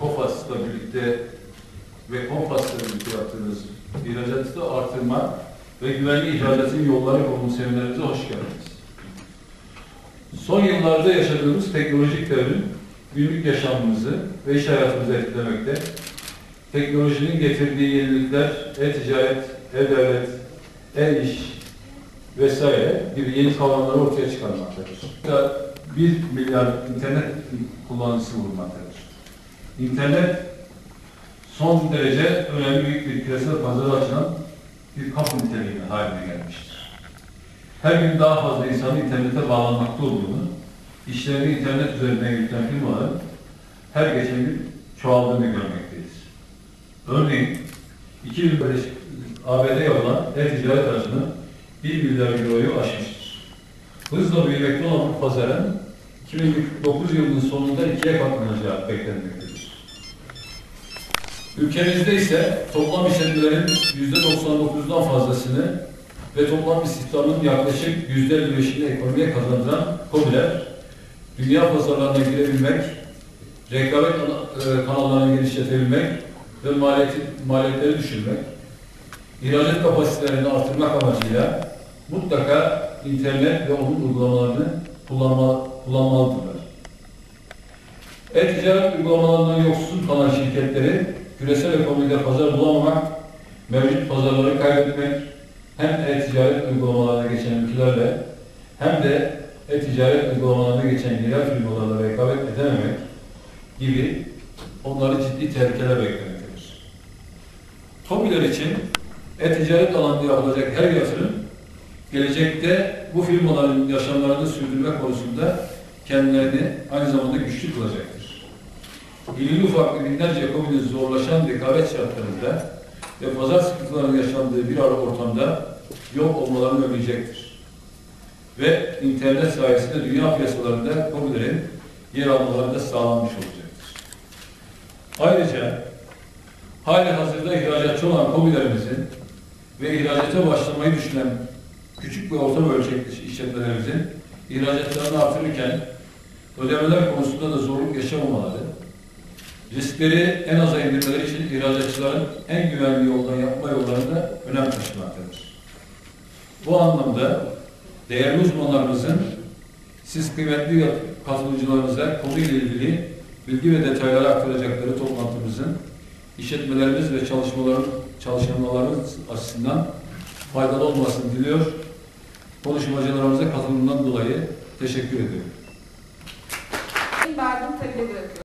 KOFAS'la birlikte ve KOMPAS'la birlikte yaptığımız ihracatı artırma ve güvenli ihracatın yolları konulu seminerimize hoş geldiniz. Son yıllarda yaşadığımız teknolojik devrim günlük yaşamımızı ve iş hayatımızı etkilemekte. Teknolojinin getirdiği yenilikler, e-ticaret, e-devlet, e-iş vesaire gibi yeni kavramları ortaya çıkarmaktadır. 1 milyar internet kullanıcısı bulunmaktadır. İnternet son derece önemli büyük bir küresel pazara açılan bir kapı niteliğine haline gelmiştir. Her gün daha fazla insanın internete bağlanmakta olduğunu, işlerini internet üzerinden yürüten firmaların her geçen gün çoğaldığını görmekteyiz. Örneğin 2005 ABD'ye olan e-ticaret aracını 1 milyar euroyu aşmıştır. Hızla büyümekte olan bu pazarın 2009 yılının sonunda ikiye katlanacağı beklenmektedir. Ülkemizde ise toplam işletmelerin %99'dan fazlasını ve toplam istihdamın yaklaşık %55'ini ekonomiye kazandıran KOBİ'ler, dünya pazarlarına girebilmek, rekabet e, kanallarını genişletebilmek ve maliyeti, maliyetleri düşürmek, ihracat kapasitelerini artırmak amacıyla mutlaka internet ve onun uygulamalarını kullanma, kullanmalıdırlar. E-ticaret uygulamalarından yoksun kalan şirketleri küresel ekonomide pazar bulamamak, mevcut pazarları kaybetmek, hem e-ticaret uygulamalarına geçen ülkelerle hem de e-ticaret uygulamalarına geçen yerel firmalarla rekabet edememek gibi onları ciddi tehlikeler beklemektedir. TOBİ'ler için e-ticaret alanında yapılacak her yatırım gelecekte bu firmaların yaşamlarını sürdürme konusunda kendilerini aynı zamanda güçlü kılacaktır. İlgili ufaklı binlerce komünün zorlaşan rekabet şartlarında ve pazar sıkıntılarının yaşandığı bir ara ortamda yok olmalarını önleyecektir. Ve internet sayesinde dünya piyasalarında komünlerin yer almaları da sağlanmış olacaktır. Ayrıca hali hazırda ihracatçı olan komünlerimizin ve ihracata başlamayı düşünen küçük ve orta ölçekli işletmelerimizin ihracatlarını artırırken ödemeler konusunda da zorluk yaşamamaları, riskleri en aza indirmeleri için ihracatçıların en güvenli yoldan yapma yollarında önem taşımaktadır. Bu anlamda değerli uzmanlarımızın siz kıymetli katılımcılarımıza konuyla ilgili bilgi ve detayları aktaracakları toplantımızın işletmelerimiz ve çalışmaların çalışmalarımız açısından faydalı olmasını diliyor. Konuşmacılarımıza katılımından dolayı teşekkür ediyorum. Bırakıyorum.